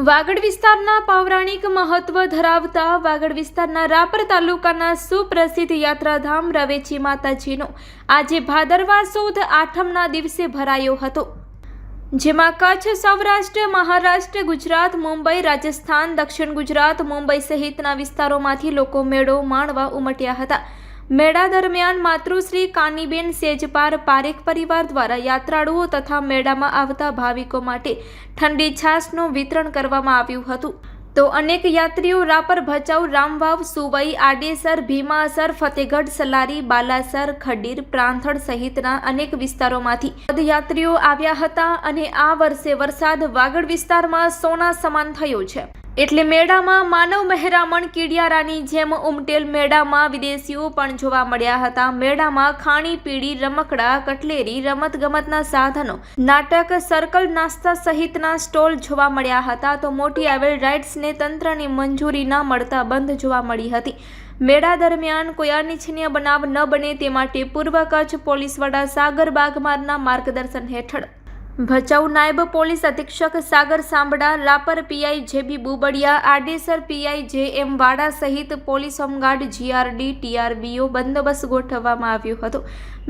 વાગડ વિસ્તારના પૌરાણિક મહત્વ ધરાવતા વાગડ વિસ્તારના રાપર તાલુકાના સુપ્રસિદ્ધ યાત્રાધામ રવેચી માતાજીનો આજે ભાદરવા સુદ આઠમના દિવસે ભરાયો હતો. જેમાં કચ્છ, સૌરાષ્ટ્ર, મહારાષ્ટ્ર, ગુજરાત, મુંબઈ, રાજસ્થાન, દક્ષિણ ગુજરાત, મુંબઈ સહિતના વિસ્તારોમાંથી લોકો મેળો માણવા ઉમટ્યા હતા. મેળા દરમિયાન માતૃશ્રી કાનીબેન સેજપાર પારેખ પરિવાર દ્વારા યાત્રાળુઓ તથા મેળામાં આવતા ભાવિકો માટે ઠંડી છાશનું વિતરણ કરવામાં આવ્યું હતું. તો અનેક યાત્રીઓ રાપર ભચાઉ, રામવાવ, સુવઈ, આડેસર, ભીમાસર, ફતેગઢ, સલારી, બાલાસર, ખડીર, પ્રાંથળ સહિતના અનેક વિસ્તારોમાંથી પદયાત્રીઓ આવ્યા હતા અને આ વર્ષે વરસાદ વાગડ વિસ્તારમાં સોના સમાન થયો છે. એટલે મેળામાં માનવ મહેરામણ કીડિયારાની જેમ ઉમટેલ મેળામાં વિદેશીઓ પણ જોવા મળ્યા હતા. મેળામાં ખાણી પીળી રમકડા, કટલેરી, રમતગમતના સાધનો, નાટક, સર્કલ, નાસ્તા સહિતના સ્ટોલ જોવા મળ્યા હતા. તો મોટી આવેલ રાઇડ્સને તંત્રની મંજૂરી ન મળતા બંધ જોવા મળી હતી. મેળા દરમિયાન કોઈ અનિચ્છનીય બનાવ ન બને તે માટે પૂર્વ કચ્છ પોલીસ વડા સાગર બાગમારના માર્ગદર્શન હેઠળ ભચાઉ નાયબ પોલીસ અધિક્ષક Sagar Sambhda Rapar PI J B Bubadiya, Adesar PI J M Vada સહિત પોલીસ હોમગાર્ડ જીઆરડી, ટીઆરબીઓ બંદોબસ્ત ગોઠવવામાં આવ્યો હતો.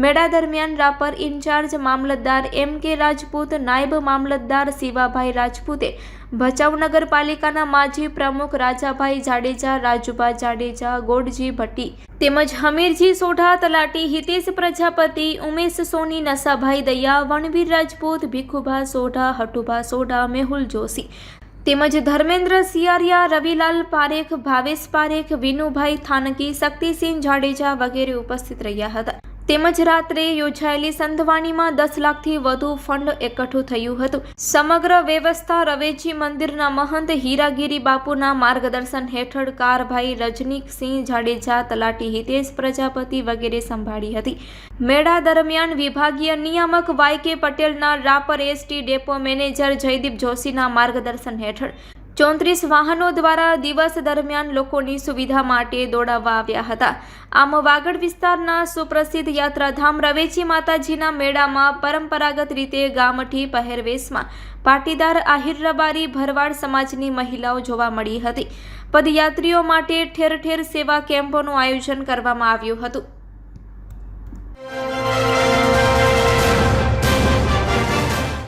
મેળા દરમિયાન રાપર ઇન્ચાર્જ મામલતદાર એમ કે રાજપૂત, નાયબ મામલતદાર શિવાભાઈ રાજપૂતે, ભચાઉ નગરપાલિકાના માજી પ્રમુખ રાજાભાઈ જાડેજા, રાજુભા જાડેજા, ગોડજી ભટ્ટી તેમજ હમીરજી સોઢા, તલાટી હિતેશ પ્રજાપતિ, ઉમેશ સોની નસાભાઈ દયા, વણવીર રાજપૂત, ભીખુભા સોઢા, હટુભા સોઢા, મેહુલ જોશી તેમજ ધર્મેન્દ્ર સિયારિયા, રવિલાલ પારેખ, ભાવેશ પારેખ, વિનુભાઈ થાનકી શક્તિસિંહ જાડેજા વગેરે ઉપસ્થિત રહ્યા હતા. તેમજ રાત્રે યોજાયેલી સંધવાણીમાં દસ લાખથી વધુ ફંડ એકઠું થયું હતું. સમગ્ર વ્યવસ્થા રવેજી મંદિરના મહંત હીરાગીરી બાપુના માર્ગદર્શન હેઠળ કારભાઈ રજનીકસિંહ જાડેજા, તલાટી હિતેશ પ્રજાપતિ વગેરે સંભાળી હતી. મેળા દરમિયાન વિભાગીય નિયામક વાય કે પટેલના Rapar ST depot manager Jaydeep જોશીના માર્ગદર્શન હેઠળ ચોત્રીસ વાહનો દ્વારા દિવસ દરમિયાન લોકોની સુવિધા માટે દોડાવવા આવ્યા હતા. આમ વાગડ વિસ્તારના સુપ્રસિદ્ધ યાત્રાધામ રવેચી માતાજીના મેળામાં પરંપરાગત રીતે ગામઠી પહેરવેશમાં પાટીદાર આહિર રબારી ભરવાડ સમાજની મહિલાઓ જોવા મળી હતી. પદયાત્રીઓ માટે ઠેર ઠેર સેવા કેમ્પોનું આયોજન કરવામાં આવ્યું હતું.